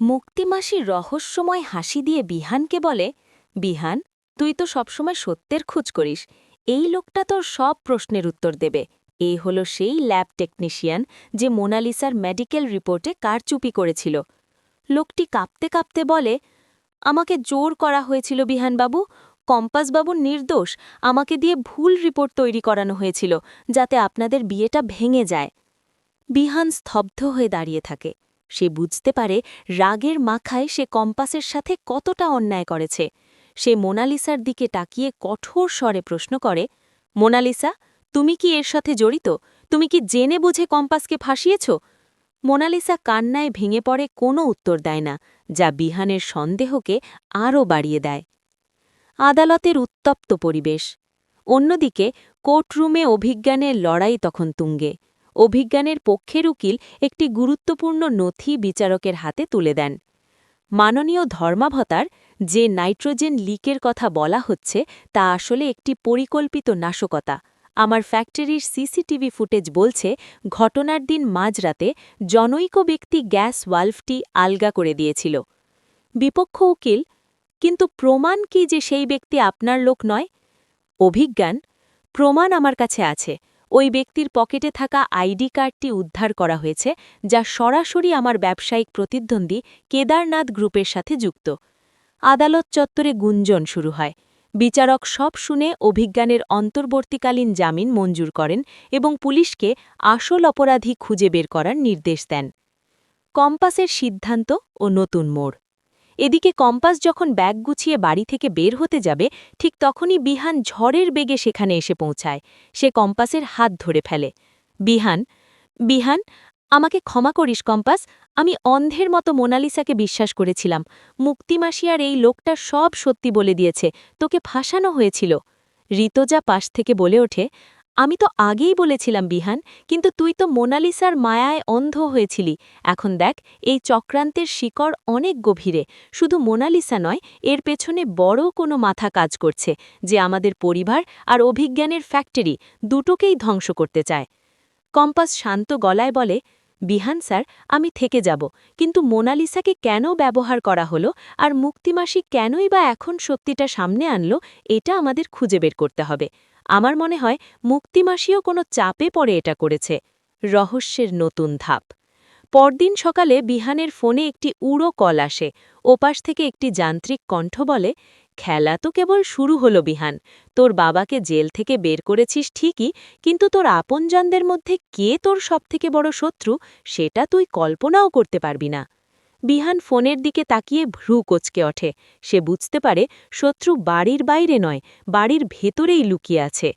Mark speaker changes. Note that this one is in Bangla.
Speaker 1: মুক্তিমাসি রহস্যময় হাসি দিয়ে বিহানকে বলে, বিহান, তুই তো সবসময় সত্যের খোঁজ করিস। এই লোকটা তোর সব প্রশ্নের উত্তর দেবে। এই হলো সেই ল্যাব টেকনিশিয়ান যে মোনালিসার মেডিকেল রিপোর্টে কারচুপি করেছিল। লোকটি কাঁপতে কাঁপতে বলে, আমাকে জোর করা হয়েছিল বিহানবাবু। কম্পাসবাবুর নির্দোষ। আমাকে দিয়ে ভুল রিপোর্ট তৈরি করানো হয়েছিল যাতে আপনাদের বিয়েটা ভেঙে যায়। বিহান স্তব্ধ হয়ে দাঁড়িয়ে থাকে। সে বুঝতে পারে রাগের মাখায় সে কম্পাসের সাথে কতটা অন্যায় করেছে। সে মোনালিসার দিকে তাকিয়ে কঠোর স্বরে প্রশ্ন করে, মোনালিসা, তুমি কি এর সাথে জড়িত? তুমি কি জেনে বুঝে কম্পাসকে ফাঁসিয়েছ? মোনালিসা কান্নায় ভেঙে পড়ে কোনো উত্তর দেয় না, যা বিহানের সন্দেহকে আরও বাড়িয়ে দেয়। আদালতের উত্তপ্ত পরিবেশ। অন্যদিকে কোর্টরুমে অভিজ্ঞানের লড়াই তখন তুঙ্গে। অভিজ্ঞানের পক্ষের উকিল একটি গুরুত্বপূর্ণ নথি বিচারকের হাতে তুলে দেন। মাননীয় ধর্মাভতার যে নাইট্রোজেন লিকের কথা বলা হচ্ছে, তা আসলে একটি পরিকল্পিত নাশকতা। আমার ফ্যাক্টরির সিসিটিভি ফুটেজ বলছে, ঘটনার দিন মাঝরাতে জনৈক ব্যক্তি গ্যাস ওয়াল্ভটি আলগা করে দিয়েছিল। বিপক্ষ উকিল, কিন্তু প্রমাণ কি যে সেই ব্যক্তি আপনার লোক নয়? অভিজ্ঞান, প্রমাণ আমার কাছে আছে। ওই ব্যক্তির পকেটে থাকা আইডি কার্ডটি উদ্ধার করা হয়েছে, যা সরাসরি আমার ব্যবসায়িক প্রতিদ্বন্দ্বী কেদারনাথ গ্রুপের সাথে যুক্ত। আদালত চত্বরে গুঞ্জন শুরু হয়। বিচারক সব শুনে অভিজ্ঞানের অন্তর্বর্তীকালীন জামিন মঞ্জুর করেন এবং পুলিশকে আসল অপরাধী খুঁজে বের করার নির্দেশ দেন। কম্পাসের সিদ্ধান্ত ও নতুন মোড়। এদিকে কম্পাস যখন ব্যাগ গুছিয়ে বাড়ি থেকে বের হতে যাবে, ঠিক তখনই বিহান ঝড়ের বেগে সেখানে এসে পৌঁছায়। সে কম্পাসের হাত ধরে ফেলে। বিহান বিহান, আমাকে ক্ষমা করিস কম্পাস, আমি অন্ধের মতো মোনালিসাকে বিশ্বাস করেছিলাম। মুক্তিমাসিয়ার এই লোকটা সব সত্যি বলে দিয়েছে, তোকে ফাঁসানো হয়েছিল। ঋতজা পাশ থেকে বলে ওঠে আমি তো আগেই বলেছিলাম, বিহান, কিন্তু তুই তো মোনালিসার মায়ায় অন্ধ হয়েছিলি। এখন দেখ, এই চক্রান্তের শিকড় অনেক গভীরে। শুধু মোনালিসা নয়, এর পেছনে বড় কোনো মাথা কাজ করছে, যে আমাদের পরিবার আর অভিজ্ঞানের ফ্যাক্টরি দুটোকেই ধ্বংস করতে চায়। কম্পাস শান্ত গলায় বলে বিহান স্যার, আমি থেকে যাব। কিন্তু মোনালিসাকে কেন ব্যবহার করা হলো আর মুক্তিমাসি কেনই বা এখন সত্যিটা সামনে আনলো, এটা আমাদের খুঁজে বের করতে হবে। আমার মনে হয় মুক্তিমাসিও কোনো চাপে পড়ে এটা করেছে। রহস্যের নতুন ধাপ। পরদিন সকালে বিহানের ফোনে একটি উড়ো কল আসে, ওপাশ থেকে একটি যান্ত্রিক কণ্ঠ বলে, খেলা তো কেবল শুরু হলো বিহান, তোর বাবাকে জেল থেকে বের করেছিস ঠিকই, কিন্তু তোর আপনজনদের মধ্যে কে তোর সবথেকে বড় শত্রু, সেটা তুই কল্পনাও করতে পারবি না। বিহান ফোনের দিকে তাকিয়ে ভ্রু কোচকে ওঠে, সে বুঝতে পারে শত্রু বাড়ির বাইরে নয়, বাড়ির ভেতরেই লুকিয়ে আছে।